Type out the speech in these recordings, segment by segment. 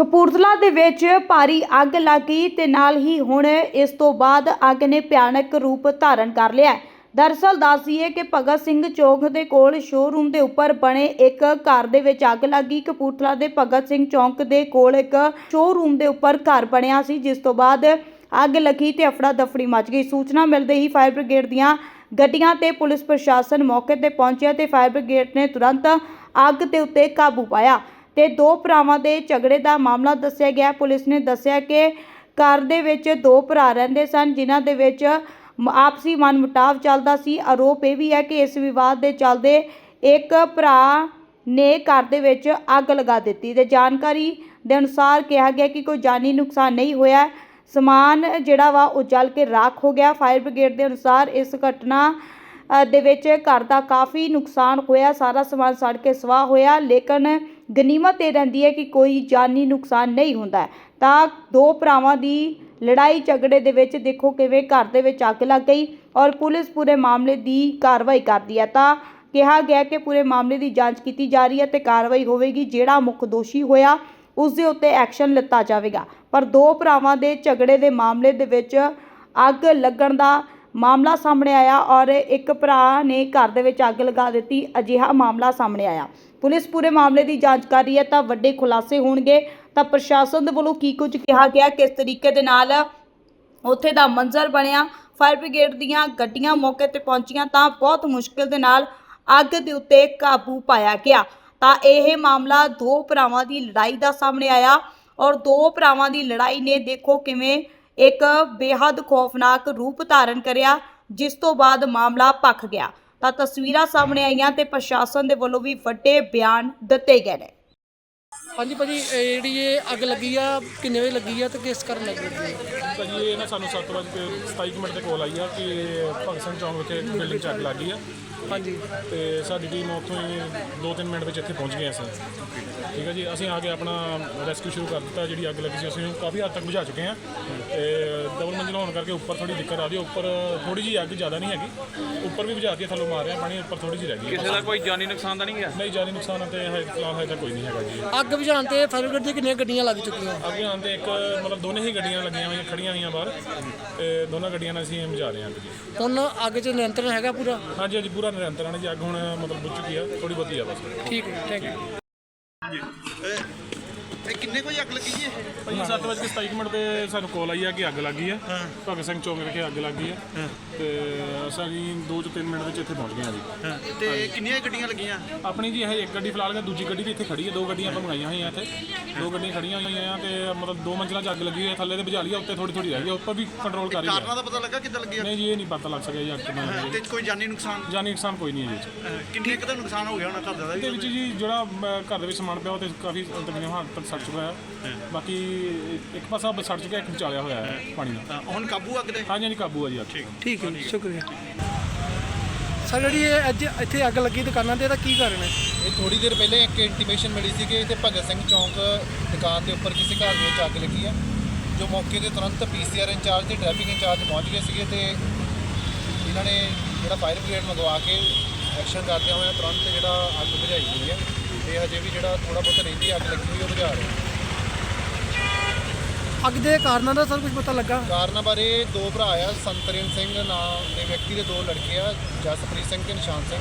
ਕਪੂਰਥਲਾ ਦੇ ਵਿੱਚ ਭਾਰੀ ਅੱਗ ਲੱਗੀ ਤੇ ਨਾਲ ਹੀ ਹੁਣ ਇਸ ਤੋਂ ਬਾਅਦ ਅੱਗ ਨੇ ਭਿਆਨਕ ਰੂਪ ਧਾਰਨ ਕਰ ਲਿਆ ਹੈ। ਦਰਅਸਲ ਦੱਸੀਏ ਕਿ ਭਗਤ ਸਿੰਘ ਚੌਕ ਦੇ ਕੋਲ ਸ਼ੋਰੂਮ ਦੇ ਉੱਪਰ ਬਣੇ ਇੱਕ ਘਰ ਦੇ ਵਿੱਚ ਅੱਗ ਲੱਗੀ। ਕਪੂਰਥਲਾ ਦੇ ਭਗਤ ਸਿੰਘ ਚੌਕ ਦੇ ਕੋਲ ਇੱਕ ਸ਼ੋਰੂਮ ਦੇ ਉੱਪਰ ਘਰ ਬਣਿਆ ਸੀ, ਜਿਸ ਤੋਂ ਬਾਅਦ ਅੱਗ ਲੱਗੀ ਤੇ ਅਫੜਾ ਦਫੜੀ ਮਚ ਗਈ। ਸੂਚਨਾ ਮਿਲਦੇ ਹੀ ਫਾਇਰ ਬ੍ਰਿਗੇਡ ਦੀਆਂ ਗੱਡੀਆਂ ਤੇ ਪੁਲਿਸ ਪ੍ਰਸ਼ਾਸਨ ਮੌਕੇ ਤੇ ਪਹੁੰਚਿਆ ਤੇ ਫਾਇਰ ਬ੍ਰਿਗੇਡ ਨੇ ਤੁਰੰਤ ਅੱਗ ਦੇ ਉੱਤੇ ਕਾਬੂ ਪਾਇਆ। ਤੇ ਦੋ ਭਰਾਵਾਂ ਦੇ ਝਗੜੇ ਦਾ ਮਾਮਲਾ ਦੱਸਿਆ ਗਿਆ। ਪੁਲਿਸ ਨੇ ਦੱਸਿਆ ਕਿ ਘਰ ਦੇ ਵਿੱਚ ਦੋ ਭਰਾ ਰਹਿੰਦੇ ਸਨ ਜਿਨ੍ਹਾਂ ਦੇ ਵਿੱਚ ਮ- ਆਪਸੀ ਮਨਮੁਟਾਵ ਚੱਲਦਾ ਸੀ। ਆਰੋਪ ਇਹ ਵੀ ਹੈ ਕਿ ਇਸ ਵਿਵਾਦ ਦੇ ਚੱਲਦੇ ਇੱਕ ਭਰਾ ਨੇ ਘਰ ਦੇ ਵਿੱਚ ਅੱਗ ਲਗਾ ਦਿੱਤੀ ਤੇ ਜਾਣਕਾਰੀ ਦੇ ਅਨੁਸਾਰ ਕਿਹਾ ਗਿਆ ਕਿ ਕੋਈ ਜਾਨੀ ਨੁਕਸਾਨ ਨਹੀਂ ਹੋਇਆ। ਸਮਾਨ ਜਿਹੜਾ ਵਾ ਉਹ ਜਲ ਕੇ ਰਾਖ ਹੋ ਗਿਆ। ਫਾਇਰ ਬ੍ਰਿਗੇਡ ਦੇ ਅਨੁਸਾਰ ਇਸ ਘਟਨਾ ਅ, ਦੇ ਵਿੱਚ ਘਰ ਦਾ ਕਾਫੀ ਨੁਕਸਾਨ ਹੋਇਆ। ਸਾਰਾ ਸਮਾਨ ਸੜ ਕੇ ਸਵਾਹ ਹੋਇਆ। ਲੇਕਿਨ ਗਨੀਮਤ ਇਹ ਰਹਿੰਦੀ ਹੈ ਕਿ ਕੋਈ ਜਾਨੀ ਨੁਕਸਾਨ ਨਹੀਂ ਹੁੰਦਾ। ਤਾਂ ਦੋ ਭਰਾਵਾਂ ਦੀ ਲੜਾਈ ਝਗੜੇ ਦੇ ਵਿੱਚ ਦੇਖੋ ਕਿਵੇਂ ਘਰ ਦੇ ਵਿੱਚ ਅੱਗ ਲੱਗ ਗਈ ਔਰ ਪੁਲਿਸ ਪੂਰੇ ਮਾਮਲੇ ਦੀ ਕਾਰਵਾਈ ਕਰਦੀ ਹੈ। ਤਾਂ ਕਿਹਾ ਗਿਆ ਕਿ ਪੂਰੇ ਮਾਮਲੇ ਦੀ ਜਾਂਚ ਕੀਤੀ ਜਾ ਰਹੀ ਹੈ ਤੇ ਕਾਰਵਾਈ ਹੋਵੇਗੀ। ਜਿਹੜਾ ਮੁੱਖ ਦੋਸ਼ੀ ਹੋਇਆ, ਉਸ ਦੇ ਉੱਤੇ ਐਕਸ਼ਨ ਲਿੱਤਾ ਜਾਵੇਗਾ। ਪਰ ਦੋ ਭਰਾਵਾਂ ਦੇ ਝਗੜੇ ਦੇ ਮਾਮਲੇ ਦੇ ਵਿੱਚ ਅੱਗ ਲੱਗਣ ਦਾ ਮਾਮਲਾ ਸਾਹਮਣੇ ਆਇਆ ਔਰ ਇੱਕ ਭਰਾ ਨੇ ਘਰ ਦੇ ਵਿੱਚ ਅੱਗ ਲਗਾ ਦਿੱਤੀ, ਅਜਿਹਾ ਮਾਮਲਾ ਸਾਹਮਣੇ ਆਇਆ। ਪੁਲਿਸ ਪੂਰੇ ਮਾਮਲੇ ਦੀ ਜਾਂਚ ਕਰ ਰਹੀ ਹੈ, ਤਾਂ ਵੱਡੇ ਖੁਲਾਸੇ ਹੋਣਗੇ। ਤਾਂ ਪ੍ਰਸ਼ਾਸਨ ਦੇ ਵੱਲੋਂ ਕੀ ਕੁਝ ਕਿਹਾ ਗਿਆ, ਕਿਸ ਤਰੀਕੇ ਦੇ ਨਾਲ ਉੱਥੇ ਦਾ ਮੰਜ਼ਰ ਬਣਿਆ, ਫਾਇਰ ਬ੍ਰਿਗੇਡ ਦੀਆਂ ਗੱਡੀਆਂ ਮੌਕੇ ਤੇ ਪਹੁੰਚੀਆਂ, ਤਾਂ ਬਹੁਤ ਮੁਸ਼ਕਿਲ ਦੇ ਨਾਲ ਅੱਗ ਦੇ ਉੱਤੇ ਕਾਬੂ ਪਾਇਆ ਗਿਆ। ਤਾਂ ਇਹ ਮਾਮਲਾ ਦੋ ਭਰਾਵਾਂ ਦੀ ਲੜਾਈ ਦਾ ਸਾਹਮਣੇ ਆਇਆ ਔਰ ਦੋ ਭਰਾਵਾਂ ਦੀ ਲੜਾਈ ਨੇ ਦੇਖੋ ਕਿਵੇਂ ਇੱਕ ਬੇਹੱਦ ਖੌਫਨਾਕ ਰੂਪ ਧਾਰਨ ਕਰਿਆ, ਜਿਸ ਤੋਂ ਬਾਅਦ ਮਾਮਲਾ ਭਖ ਗਿਆ। ਤਾਂ ਤਸਵੀਰਾਂ ਸਾਹਮਣੇ ਆਈਆਂ ਤੇ ਪ੍ਰਸ਼ਾਸਨ ਦੇ ਵੱਲੋਂ ਵੀ ਵੱਡੇ ਬਿਆਨ ਦਿੱਤੇ ਗਏ ਨੇ। ਹਾਂਜੀ ਭਾਜੀ ਇਹ ਜਿਹੜੀ ਇਹ ਅੱਗ ਲੱਗੀ ਆ ਕਿੰਨੇ ਵਜੇ ਲੱਗੀ ਆ ਤੇ ਕਿਸ ਕਾਰਨ ਲੱਗੀ? ਹੈ ਭਾਜੀ ਇਹ ਨਾ ਸਾਨੂੰ 7 ਵਜੇ ਤੇ 27 ਕੁ ਮਿੰਟ ਤੇ ਕੋਲ ਆਈ ਆ ਕਿ ਭਗਤ ਸਿੰਘ ਚੌਂਕ ਵਿਖੇ ਬਿਲਡਿੰਗ 'ਚ ਅੱਗ ਲੱਗ ਗਈ ਆ। ਹਾਂਜੀ। ਤੇ ਸਾਡੀ ਟੀਮ ਉੱਥੋਂ ਹੀ 2-3 ਮਿੰਟ ਵਿੱਚ ਇੱਥੇ ਪਹੁੰਚ ਗਏ ਅਸੀਂ। ਠੀਕ ਹੈ ਜੀ ਅਸੀਂ ਆ ਕੇ ਆਪਣਾ ਰੈਸਕਿਊ ਸ਼ੁਰੂ ਕਰ ਦਿੱਤਾ ਜਿਹੜੀ ਅੱਗ ਲੱਗੀ ਸੀ ਅਸੀਂ ਉਹਨੂੰ ਕਾਫੀ ਹੱਦ ਤੱਕ ਬੁਝਾ ਚੁੱਕੇ ਹਾਂ ਤੇ ਡਬਲ ਮੰਜ਼ਿਲ ਹੋਣ ਕਰਕੇ ਉੱਪਰ ਥੋੜੀ ਦਿੱਕਤ ਆ ਰਹੀ ਹੈ ਉੱਪਰ ਥੋੜੀ ਜੀ ਅੱਗ ਜ਼ਿਆਦਾ ਨਹੀਂ ਹੈਗੀ। ਉੱਪਰ ਵੀ ਬੁਝਾਤੀ ਥੱਲੋਂ ਮਾਰ ਰਿਹਾ ਪਾਣੀ ਉੱਪਰ ਥੋੜੀ ਜੀ ਰਹਿ ਗਈ ਹੈ। ਕਿਸੇ ਦਾ ਕੋਈ ਜਾਨੀ ਨੁਕਸਾਨ ਤਾਂ ਨਹੀਂ ਗਿਆ? ਨਹੀਂ ਜਾਨੀ ਨੁਕਸਾਨ ਤੇ ਹੈ ਫਿਲਹਾਲ ਹਜੇ ਤਾਂ ਕੋਈ ਨਹੀਂ ਹੈਗਾ ਜੀ। ਅੱਗ ਬੁਝਾਉਣ ਤੇ ਫਾਇਰ ਬ੍ਰਿਗੇਡ ਦੀਆਂ ਕਿੰਨੀਆਂ ਗੱਡੀਆਂ ਲੱਗ ਚੁੱਕੀਆਂ? ਅੱਗੇ ਆਉਣ ਤੇ ਇੱਕ ਮਤਲਬ ਦੋਨੇ ਹੀ ਗੱਡੀਆਂ ਲੱਗੀਆਂ ਹੋਈਆਂ ਖੜੀਆਂ ਹੋਈਆਂ ਬਾਹਰ ਤੇ ਦੋਨਾਂ ਗੱਡੀਆਂ ਨਾਲ ਅਸੀਂ ਬੁਝਾ ਰਹੇ ਹਾਂ ਅੱਗ ਜੀ। ਹੁਣ ਅੱਗ 'ਚ ਨਿਯੰਤਰਣ ਹੈਗਾ ਪੂਰਾ? ਹਾਂਜੀ ਹਾਂਜੀ ਪੂਰਾ ਨਿਰੰਤਰ ਹੈ ਜੀ। ਅੱਗ ਹੁਣ ਮਤਲਬ ਬੁੱਝ ਚੁੱਕੀ ਆ ਥੋੜੀ ਬਹੁਤੀ ਆ ਬਸ। ਠੀਕ ਹੈ ਥੈਂਕ ਯੂ ਇਹ ਕਿੰਨੇ ਕੋਈ ਅੱਗ ਲੱਗੀ ਜੀ ਇਹ? ਭਾਈ 7:27 ਮਿੰਟ ਤੇ ਸਾਨੂੰ ਕਾਲ ਆਈ ਆ ਕਿ ਅੱਗ ਲੱਗੀ ਆ। ਭਗਤ ਸਿੰਘ ਚੌਂਕ ਵਿਖੇ ਅੱਗ ਲੱਗੀ ਆ। ਤੇ ਅਸੀਂ 2 ਤੋਂ 3 ਮਿੰਟ ਵਿੱਚ ਇੱਥੇ ਪਹੁੰਚ ਗਏ ਆ ਜੀ। ਤੇ ਕਿੰਨੀਆਂ ਗੱਡੀਆਂ ਲੱਗੀਆਂ? ਆਪਣੀ ਜੀ ਇਹ ਇੱਕ ਗੱਡੀ ਫਿਲਹਾਲ ਹੈ ਦੂਜੀ ਗੱਡੀ ਵੀ ਇੱਥੇ ਖੜੀ ਹੈ ਦੋ ਗੱਡੀਆਂ ਆਪਾਂ ਮੰਗਾਈਆਂ ਹੋਈਆਂ ਇੱਥੇ। ਦੋ ਗੱਡੀਆਂ ਖੜੀਆਂ ਹੋਈਆਂ ਆ ਤੇ ਮਤਲਬ ਦੋ ਮੰਜ਼ਿਲਾਂ 'ਚ ਅੱਗ ਲੱਗੀ ਹੋਈ ਹੈ ਥੱਲੇ ਤੇ ਬੁਝਾ ਲਈ ਆ ਉੱਤੇ ਥੋੜੀ ਥੋੜੀ ਰਹਿ ਗਈ ਆ, ਉੱਪਰ ਵੀ ਕੰਟਰੋਲ ਕਰ ਰਹੀ ਕਾਰਨਾਂ ਹੈ ਦਾ ਪਤਾ ਲੱਗਾ ਕਿੱਦਾਂ ਲੱਗੀ ਆ? ਨਹੀਂ ਜੀ ਇਹ ਨਹੀਂ ਪਤਾ ਲੱਗ ਸਕਿਆ ਜੀ ਅੱਗ ਕਿੰਨਾ ਹੋਈ ਤੇ ਕੋਈ ਜਾਨੀ ਨੁਕਸਾਨ? ਹੈ। ਜਾਨੀ ਨੁਕਸਾਨ ਕੋਈ ਨਹੀਂ ਹੈ ਜੀ ਇਹ 'ਚ। ਅਹ ਕਿੰਨੇ ਕੁ ਦਾ ਨੁਕਸਾਨ ਹੋ ਗਿਆ ਹੋਣਾ ਘਰ ਦਾ? ਇਹਦੇ ਵਿੱਚ ਜੀ ਜਿਹੜਾ ਅਮ, ਘਰ ਦੇ ਵਿੱਚ ਸਮਾਨ ਪਿਆ ਉਹ ਤੇ ਕਾਫੀ ਤਕਰੀਬਨ ਹੱਦ ਤੱਕ ਸੜ ਚੁੱਕਾ ਹੈ। ਬਾਕੀ ਇੱਕ ਪਾਸਾ ਸੜ ਚੁੱਕਾ ਇੱਕ ਵਿਚਾਲਿਆ ਹੋਇਆ ਹੈ ਪਾਣੀ ਨਾਲ। ਤਾਂ ਹੁਣ ਕਾਬੂ ਅੱਗ ਤੇ ਹਾਂਜੀ ਹਾਂਜੀ ਕਾਬੂ ਆ ਜੀ ਅੱਗ ਠੀਕ। ਹੈ ਜੀ, ਸ਼ੁਕਰੀਆ। ਸਰ ਜਿਹੜੀ ਇਹ ਅੱਜ ਇੱਥੇ ਅੱਗ ਲੱਗੀ ਦੁਕਾਨਾਂ ਤੇ ਇਹਦਾ ਕੀ ਕਾਰਨ ਹੈ? ਇਹ ਥੋੜੀ ਦੇਰ ਪਹਿਲੇ ਇੱਕ ਇੰਟੀਮੇਸ਼ਨ ਮਿਲੀ ਸੀ ਕਿ ਇੱਥੇ ਭਗਤ ਸਿੰਘ ਚੌਂਕ ਦੁਕਾਨ ਦੇ ਉੱਪਰ ਕਿਸੇ ਘਰ ਦੇ ਵਿੱਚ ਅੱਗ ਲੱਗੀ ਆ ਜੋ ਮੌਕੇ ਤੇ ਤੁਰੰਤ ਪੀਸੀਆਰ ਇੰਚਾਰਜ ਤੇ ਟ੍ਰੈਫਿਕ ਇੰਚਾਰਜ ਪਹੁੰਚ ਗਏ ਸੀਗੇ ਤੇ ਇਹਨਾਂ ਨੇ ਜਿਹੜਾ ਫਾਇਰ ਬ੍ਰਿਗੇਡ ਮੰਗਵਾ ਕੇ ਐਕਸ਼ਨ ਕਰਦਿਆਂ ਹੋਇਆ ਤੁਰੰਤ ਜਿਹੜਾ ਅੱਗ ਬੁਝਾਈ ਗਈ ਹੈ। ਤੇ ਹਜੇ ਵੀ ਜਿਹੜਾ ਥੋੜਾ ਬਹੁਤ ਰਹਿੰਦੀ ਅੱਗ ਲੱਗੀ ਹੋਈ ਉਹ ਬੁਝਾ ਰਹੇ। ਅੱਗ ਦੇ ਕਾਰਨਾਂ ਦਾ ਸਰ ਕੁਝ ਪਤਾ ਲੱਗਾ? ਕਾਰਨਾਂ ਬਾਰੇ ਦੋ ਭਰਾ ਆ ਸੰਤਰਿੰਦਰ ਸਿੰਘ ਨਾਮ ਦੇ ਵਿਅਕਤੀ ਦੇ ਦੋ ਲੜਕੇ ਆ ਜਸਪ੍ਰੀਤ ਸਿੰਘ ਤੇ ਨਿਸ਼ਾਨ ਸਿੰਘ।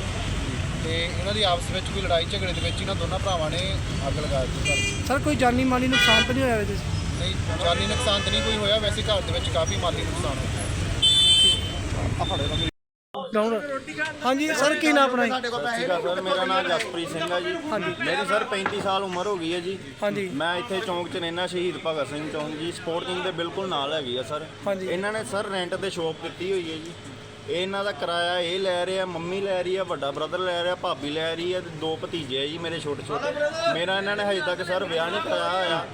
ਤੇ ਇਹਨਾਂ ਦੀ ਆਪਸ ਵਿੱਚ ਕੋਈ ਲੜਾਈ ਝਗੜੇ ਦੇ ਵਿੱਚ ਇਹਨਾਂ ਦੋਨਾਂ ਭਰਾਵਾਂ ਨੇ ਅੱਗ ਲਗਾ ਦਿੱਤੀ। ਘਰ ਸਰ ਕੋਈ ਜਾਨੀ ਮਾਲੀ ਨੁਕਸਾਨ ਤਾਂ ਨਹੀਂ ਹੋਇਆ ਇਹਦੇ 'ਚ? ਨਹੀਂ ਜਾਨੀ ਨੁਕਸਾਨ ਤਾਂ ਨਹੀਂ ਕੋਈ ਹੋਇਆ ਵੈਸੇ ਘਰ ਦੇ ਵਿੱਚ ਕਾਫੀ ਮਾਲੀ ਨੁਕਸਾਨ ਹੋਇਆ। ਡਾਊਨ ਹਾਂਜੀ ਸਰ ਕੀ ਨਾਮ ਆਪਣਾ ਜੀ? ਸ਼੍ਰੀ ਮੇਰਾ ਨਾਮ ਜਸਪ੍ਰੀਤ ਸਿੰਘ ਹੈ ਜੀ। ਮੇਰੀ ਸਰ 35 ਸਾਲ ਉਮਰ ਹੋ ਗਈ ਹੈ ਜੀ। ਹਾਂਜੀ। ਮੈਂ ਇੱਥੇ ਚੌਂਕ 'ਚ ਰਹਿਣਾ ਸ਼ਹੀਦ ਭਗਤ ਸਿੰਘ ਚੌਂਕ ਜੀ। ਸਪੋਰਟਿੰਗ ਦੇ ਬਿਲਕੁਲ ਨਾਲ ਹੈਗੀ ਆ ਸਰ। ਹਾਂਜੀ। ਇਹਨਾਂ ਨੇ ਸਰ ਰੈਂਟ ਤੇ ਸ਼ੋਪ ਦਿੱਤੀ ਹੋਈ ਹੈ ਜੀ। ਇਹ ਇਹਨਾਂ ਦਾ ਕਿਰਾਇਆ ਇਹ ਲੈ ਰਹੇ ਆ ਮੰਮੀ ਲੈ ਰਹੀ ਆ ਵੱਡਾ ਬ੍ਰਦਰ ਲੈ ਰਿਹਾ ਭਾਬੀ ਲੈ ਰਹੀ ਆ ਤੇ ਦੋ ਭਤੀਜੇ ਆ ਜੀ ਮੇਰੇ ਛੋਟੇ ਛੋਟੇ। ਮੇਰਾ ਇਹਨਾਂ ਨੇ ਹਜੇ ਤੱਕ ਸਰ ਵਿਆਹ ਨਹੀਂ ਕਰਾਇਆ ਹੋਇਆ।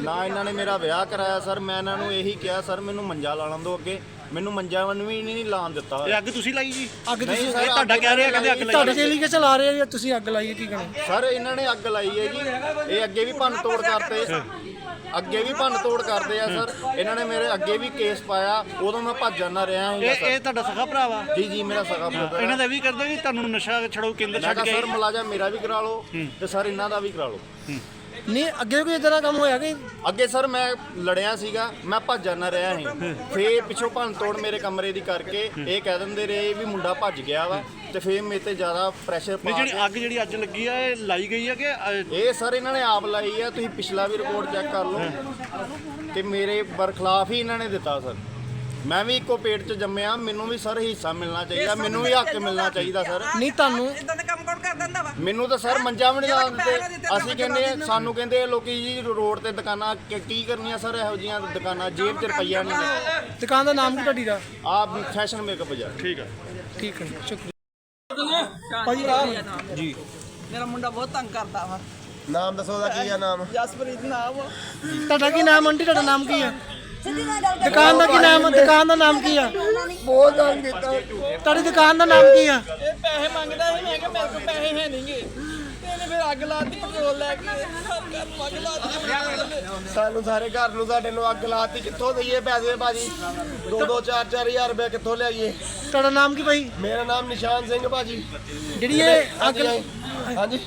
ਨਾ ਇਹਨਾਂ ਨੇ ਮੇਰਾ ਵਿਆਹ ਕਰਾਇਆ ਸਰ। ਮੈਂ ਇਹਨਾਂ ਨੂੰ ਇਹੀ ਕਿਹਾ ਸਰ ਮੈਨੂੰ ਮੰਜਾ ਲਾ ਲੈਣ ਦਿਓ ਅੱਗੇ। ਮੈਨੂੰ ਮੰਜਾ ਵਨ ਵੀ ਨਹੀਂ ਲਾਣ ਦਿੱਤਾ। ਇਹ ਅੱਗ ਤੁਸੀਂ ਲਾਈ ਜੀ? ਅੱਗ ਤੁਸੀਂ ਸਰ ਤੁਹਾਡਾ ਕਹਿ ਰਿਹਾ ਕਹਿੰਦੇ ਅੱਗ ਤੁਹਾਡੇ ਚੇਲੀ ਕੇ ਚਲਾ ਰਹੇ ਆ ਜਾਂ ਤੁਸੀਂ ਅੱਗ ਲਾਈ ਹੈ ਕੀ ਕਹਿਣਾ ਸਰ ਇਹਨਾਂ ਨੇ ਅੱਗ ਲਾਈ ਹੈ ਜੀ। ਇਹ ਅੱਗੇ ਵੀ ਭੰਨ ਤੋੜ ਕਰਦੇ ਅੱਗੇ ਵੀ ਭੰਨ ਤੋੜ ਕਰਦੇ ਆ ਸਰ। ਇਹਨਾਂ ਨੇ ਮੇਰੇ ਅੱਗੇ ਵੀ ਕੇਸ ਪਾਇਆ। ਉਦੋਂ ਮੈਂ ਭੱਜ ਜਾਂਦਾ ਰਿਹਾ ਹਾਂ ਇਹ ਇਹ ਤੁਹਾਡਾ ਸਖਾ ਭਰਾ ਵਾ ਜੀ ਜੀ ਮੇਰਾ ਸਗਾ ਬ੍ਰਦਰ ਇਹਨਾਂ ਦਾ ਵੀ ਕਰਦੇ ਜੀ? ਤੁਹਾਨੂੰ ਨਸ਼ਾ ਛੜੋ ਕੇਂਦਰ ਮੈਂ ਛੱਡ ਕਿਹਾ ਕੇ ਸਰ ਮੁਲਾਜ਼ਮ ਮੇਰਾ ਵੀ ਕਰਾ ਲਓ ਤੇ ਸਰ ਇਹਨਾਂ ਦਾ ਵੀ ਕਰਾ ਲਓ। ਨਹੀਂ ਅੱਗੇ ਕੋਈ ਇਦਾਂ ਦਾ ਕੰਮ ਹੋਇਆ ਕਿ? ਅੱਗੇ ਸਰ ਮੈਂ ਲੜਿਆ ਸੀਗਾ ਮੈਂ ਭੱਜ ਨਾ ਰਿਹਾ ਸੀ। ਫੇਰ ਪਿੱਛੋਂ ਭੰਨ ਤੋੜ ਮੇਰੇ ਕਮਰੇ ਦੀ ਕਰਕੇ ਇਹ ਕਹਿ ਦਿੰਦੇ ਰਹੇ ਵੀ ਮੁੰਡਾ ਭੱਜ ਗਿਆ ਵਾ ਤੇ ਫੇਰ ਮੇਰੇ ਤੇ ਜ਼ਿਆਦਾ ਪ੍ਰੈਸ਼ਰ ਪਾ ਨਹੀਂ ਕੇ ਜਿਹੜੀ ਅੱਗ ਜਿਹੜੀ ਅੱਜ ਲੱਗੀ ਆ ਇਹ ਲਾਈ ਗਈ ਆ ਕਿ ਅ, ਇਹ ਸਰ ਇਹਨਾਂ ਨੇ ਆਪ ਲਾਈ ਆ ਤੁਸੀਂ ਪਿਛਲਾ ਵੀ ਰਿਪੋਰਟ ਚੈੱਕ ਕਰ ਲਓ। ਤੇ ਮੇਰੇ ਬਰਖਲਾਫ ਹੀ ਇਹਨਾਂ ਨੇ ਦਿੱਤਾ ਸਰ। ਮੈਂ ਵੀ ਇੱਕੋ ਪੇਟ 'ਚ ਜੰਮਿਆ ਮੈਨੂੰ ਵੀ ਸਰ ਹਿੱਸਾ ਮਿਲਣਾ ਚਾਹੀਦਾ ਮੈਨੂੰ ਵੀ ਹੱਕ ਮਿਲਣਾ ਚਾਹੀਦਾ ਸਰ। ਨਹੀਂ ਤੁਹਾਨੂੰ ਇਦਾਂ ਦਾ ਕੰਮ ਕੌਣ ਕਰ ਦਿੰਦਾ ਵਾ। ਮੈਨੂੰ ਤਾਂ ਸਰ ਮੰਜਾ ਵੀ ਨਹੀਂ ਪੈਸੇ ਦਿੱਤੇ। ਅਸੀਂ ਕਹਿੰਦੇ ਆ, ਸਾਨੂੰ ਕਹਿੰਦੇ ਆ ਲੋਕੀ ਜੀ ਰੋਡ ਤੇ ਦੁਕਾਨਾਂ ਕੀ- ਕੀ ਕਰਨੀਆਂ ਸਰ? ਇਹੋ ਜੀਆਂ ਦੁਕਾਨਾਂ ਜੇਬ 'ਚ ਰੁਪਈਆ ਨਹੀਂ ਦੁਕਾਨ ਦਾ ਨਾਮ ਕੀ ਤੁਹਾਡੀ ਦਾ? ਆਪ ਫੈਸ਼ਨ ਮੇਕਅਪ ਬਾਜ਼ਾਰ। ਠੀਕ ਆ। ਠੀਕ ਹੈ ਸ਼ੁਕਰੀਆ। ਜੀ। ਮੇਰਾ ਮੁੰਡਾ ਬਹੁਤ ਤੰਗ ਕਰਦਾ ਵਾ। ਨਾਮ ਦੱਸੋ ਉਹਦਾ ਕੀ ਆ ਨਾਮ? ਜਸਪ੍ਰੀਤ ਨਾਮ ਆ। ਤੁਹਾਡਾ ਕੀ ਨਾਮ ਆਂਟੀ? ਤੁਹਾਡਾ ਨਾਮ ਕੀ ਹੈ ਦੁਕਾਨ ਦਾ ਕੀ ਨਾਮ ਹੈ ਦੁਕਾਨ ਦਾ ਨਾਮ ਕੀ ਆ? ਬਹੁਤ ਤੰਗ ਕੀਤਾ। ਤੁਹਾਡੀ ਦੁਕਾਨ ਦਾ ਨਾਮ ਕੀ ਆ? ਪੈਸੇ ਮੰਗਦਾ ਸੀ ਮੈਂ ਕਿਹਾ ਮੇਰੇ ਕੋਲ ਪੈਸੇ ਹੈ ਨਹੀਂਗੇ ਤੇ ਇਹਨੇ ਫਿਰ ਅੱਗ ਲਾਤੀ ਪੈਟਰੋਲ ਲੈ ਕੇ ਘਰ ਨੂੰ ਅੱਗ ਲਾਤੀ। ਸਾਨੂੰ ਸਾਰੇ ਘਰ ਨੂੰ ਸਾਡੇ ਨੂੰ ਅੱਗ ਲਾਤੀ। ਕਿੱਥੋਂ ਦਈਏ ਪੈਸੇ ਭਾਜੀ? 2-2 4-4 ਹਜ਼ਾਰ ਰੁਪਏ ਕਿੱਥੋਂ ਲਿਆਈਏ? ਤੁਹਾਡਾ ਨਾਮ ਕੀ ਭਾਈ ਮੇਰਾ ਨਾਮ ਨਿਸ਼ਾਨ ਸਿੰਘ ਭਾਜੀ। ਜਿਹੜੀ ਇਹ ਅੱਗ ਹਾਂਜੀ?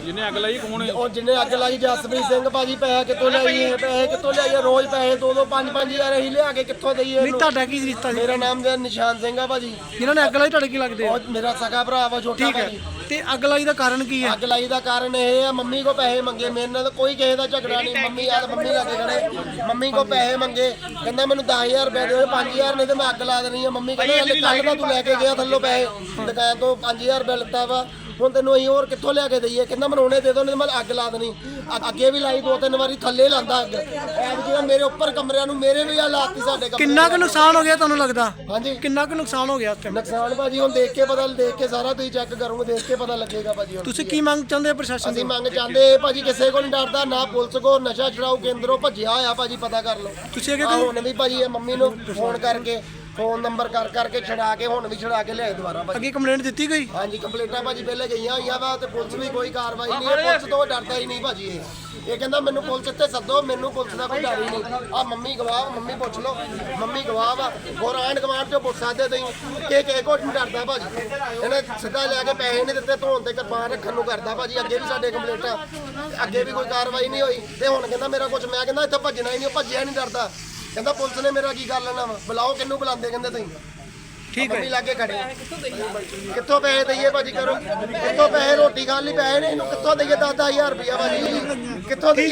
ਜਿਹਨੇ ਅੱਗ ਲਾਈ ਕੌਣ ਉਹ ਜਿੰਨੇ ਅੱਗ ਲਾਈ ਜਸਪ੍ਰੀਤ ਸਿੰਘ ਭਾਜੀ ਪੈਸੇ ਕਿੱਥੋਂ ਲਿਆਈਏ ਪੈਸੇ ਕਿੱਥੋਂ ਲਿਆਈਏ? ਰੋਜ਼ ਪੈਸੇ 2-2 5-5 ਹਜ਼ਾਰ ਅਸੀਂ ਲਿਆ ਕੇ ਕਿੱਥੋਂ ਦਈਏ ਨਹੀਂ ਇਹਨੂੰ ਤੁਹਾਡਾ ਕੀ ਰਿਸ਼ਤਾ ਮੇਰਾ ਨਾਮ ਜੀ ਨਿਸ਼ਾਨ ਸਿੰਘ ਆ ਭਾਜੀ। ਜਿਨ੍ਹਾਂ ਨੇ ਅੱਗ ਲਾਈ ਤੁਹਾਡੇ ਕੀ ਲੱਗਦੇ ਆ? ਉਹ ਮੇਰਾ ਸਗਾ ਭਰਾ ਵਾ ਛੋਟਾ ਠੀਕ ਹੈ। ਭਾਜੀ। ਤੇ ਅੱਗ ਲਾਈ ਦਾ ਕਾਰਨ ਕੀ ਹੈ? ਅੱਗ ਲਾਈ ਦਾ ਕਾਰਨ ਇਹ ਆ ਮੰਮੀ ਕੋ ਪੈਸੇ ਮੰਗੇ ਮੇਰੇ ਨਾਲ ਕੋਈ ਕਿਸੇ ਦਾ ਝਗੜਾ ਨਹੀਂ। ਮੰਮੀ ਆ ਤਾਂ ਮੰਮੀ ਲੱਗੇ ਖੜੇ। ਮੰਮੀ ਕੋ ਪੈਸੇ ਮੰਗੇ ਕਹਿੰਦਾ ਮੈਨੂੰ 10000 ਰੁਪਏ ਦਿਓ 5000 ਨਹੀਂ ਤੇ ਮੈਂ ਅੱਗ ਲਾ ਦੇਣੀ ਆ। ਮੰਮੀ ਕਹਿੰਦਾ ਹਲੇ ਕੱਲ ਦਾ ਤੂੰ ਲੈ ਕੇ ਗਿਆ ਥੱਲੋਂ ਪੈਸੇ। ਦੁਕਾਨ ਤੋਂ 5000 ਰੁਪਏ ਲਿੱਤਾ ਵਾ। ਹੁਣ ਤੈਨੂੰ ਅਸੀਂ ਹੋਰ ਕਿੱਥੋਂ ਲਿਆ ਕੇ ਦਈਏ? ਕਹਿੰਦਾ ਮੈਨੂੰ ਦੇ ਦੋ ਨਹੀਂ ਤੇ ਮੈਂ ਅੱਗ ਲਾ ਦੇਣੀ। ਅ- ਅੱਗੇ ਵੀ ਲਾਈ ਦੋ ਤਿੰਨ ਵਾਰੀ ਥੱਲੇ ਲਾਂਦਾ ਅੱਗ। ਐਬ ਜਿਹੜਾ ਮੇਰੇ ਉੱਪਰ ਕਮਰਿਆਂ ਨੂੰ ਮੇਰੇ ਵੀ ਆ ਲਾਤੀ ਸਾਡੇ ਕਮਰੇ। ਕਿੰਨਾ ਕੁ ਨੁਕਸਾਨ ਹੋ ਗਿਆ ਤੁਹਾਨੂੰ ਲੱਗਦਾ? ਹਾਂਜੀ। ਕਿੰਨਾ ਕੁ ਨੁਕਸਾਨ ਹੋ ਗਿਆ ਉਸ time? ਨੁਕਸਾਨ ਭਾਜੀ ਹੁਣ ਦੇਖ ਕੇ ਪਤਾ ਦੇਖ ਕੇ ਸਾਰਾ ਤੁਸੀਂ ਚੈੱਕ ਕਰੋਗੇ ਦੇਖ ਕੇ ਪਤਾ ਲੱਗੇਗਾ ਭਾਜੀ ਹੁਣ। ਤੁਸੀਂ ਕੀ ਮੰਗ ਚਾਹੁੰਦੇ ਹੋ ਪ੍ਰਸ਼ਾਸਨ ਅਸੀਂ ਤੋਂ? ਮੰਗ ਚਾਹੁੰਦੇ ਭਾਜੀ ਕਿਸੇ ਕੋਲ ਨਹੀਂ ਡਰਦਾ ਨਾ ਪੁਲਿਸ ਕੋ ਨਸ਼ਾ ਛਡਾਊ ਕੇਂਦਰੋਂ ਭੱਜਿਆ ਹੋਇਆ ਭਾਜੀ ਪਤਾ ਕਰ ਲਓ। ਤੁਸੀਂ ਅੱਗੇ ਆਹ ਕੋਈ ਹੁਣ ਵੀ ਭਾਜੀ ਇਹ ਮੰਮੀ ਨੂੰ ਫੋਨ ਕਰਕੇ ਫੋਨ ਨੰਬਰ ਕਰ ਕਰਕੇ ਛਡਾ ਕੇ ਹੁਣ ਵੀ ਛਡਾ ਕੇ ਲਿਆਏ ਦੁਬਾਰਾ ਭਾਜੀ। ਅੱਗੇ ਕੰਪਲੇਂਟ ਦਿੱਤੀ ਕੋਈ? ਹਾਂਜੀ ਕੰਪਲੀਟਾਂ ਭਾਜੀ ਪਹਿਲੇ ਗਈਆਂ ਹੋਈਆਂ ਵਾ ਤੇ ਪੁਲਿਸ ਵੀ ਕੋਈ ਕਾਰਵਾਈ ਨਹੀਂ ਇਹ ਪੁਲਿਸ ਤੋਂ ਡਰਦਾ ਹੀ ਨਹੀਂ ਭਾਜੀ ਇਹ। ਇਹ ਕਹਿੰਦਾ ਮੈਨੂੰ ਪੁਲਿਸ ਇੱਥੇ ਸੱਦੋ ਮੈਨੂੰ ਪੁਲਿਸ ਦਾ ਕੋਈ ਡਰ ਹੀ ਨਹੀਂ। ਆ ਮੰਮੀ ਗਵਾਹ ਮੰਮੀ ਪੁੱਛ ਲਓ ਮੰਮੀ ਗਵਾਹ ਵਾ। ਹੋਰ ਆਂਢ ਗਵਾਂਢ ਚੋਂ ਪੁੱਛ ਸਕਦੇ ਤੁਸੀਂ ਕਿ ਕੋਲ ਨਹੀਂ ਡਰਦਾ ਭਾਜੀ। ਇਹਨੇ ਸਿੱਧਾ ਲੈ ਕੇ ਪੈਸੇ ਨਹੀਂ ਦਿੱਤੇ ਧੋਣ ਤੇ ਕਿਰਪਾਨ ਰੱਖਣ ਨੂੰ ਕਰਦਾ ਭਾਜੀ ਅੱਗੇ ਵੀ ਸਾਡੇ ਕੰਪਲੀਟਾਂ। ਅੱਗੇ ਵੀ ਕੋਈ ਕਾਰਵਾਈ ਨਹੀਂ ਹੋਈ। ਤੇ ਹੁਣ ਕਹਿੰਦਾ ਮੇਰਾ ਕੁਝ ਮੈਂ ਕਹਿੰਦਾ ਇੱਥੇ ਭੱਜਣਾ ਹੀ ਨਹੀਂ ਭੱਜਿਆ ਨਹੀਂ ਡਰਦਾ। ਕਹਿੰਦਾ ਪੁਲਿਸ ਨੇ ਮੇਰਾ ਕੀ ਕਰ ਲੈਣਾ ਵਾ? ਬੁਲਾਓ ਕਿੰਨੂੰ ਬੁਲਾਉਂਦੇ ਕਹਿੰਦੇ ਤੁਸੀਂ? ਠੀਕ ਹੈ। ਮੰਮੀ ਲਾਗੇ ਖੜੇ ਆ। ਕਿੱਥੋਂ ਪੈਸੇ ਦਈਏ ਭਾਜੀ ਕਰੋ ਕਿੱਥੋਂ ਪੈਸੇ ਰੋਟੀ ਖਾਣ ਲਈ? ਪੈਸੇ ਨੇ ਇਹਨੂੰ ਕਿੱਥੋਂ ਦਈਏ? 10000 ਰੁਪਇਆ ਭਾਜੀ। ਕਿੱਥੋਂ ਦਈਏ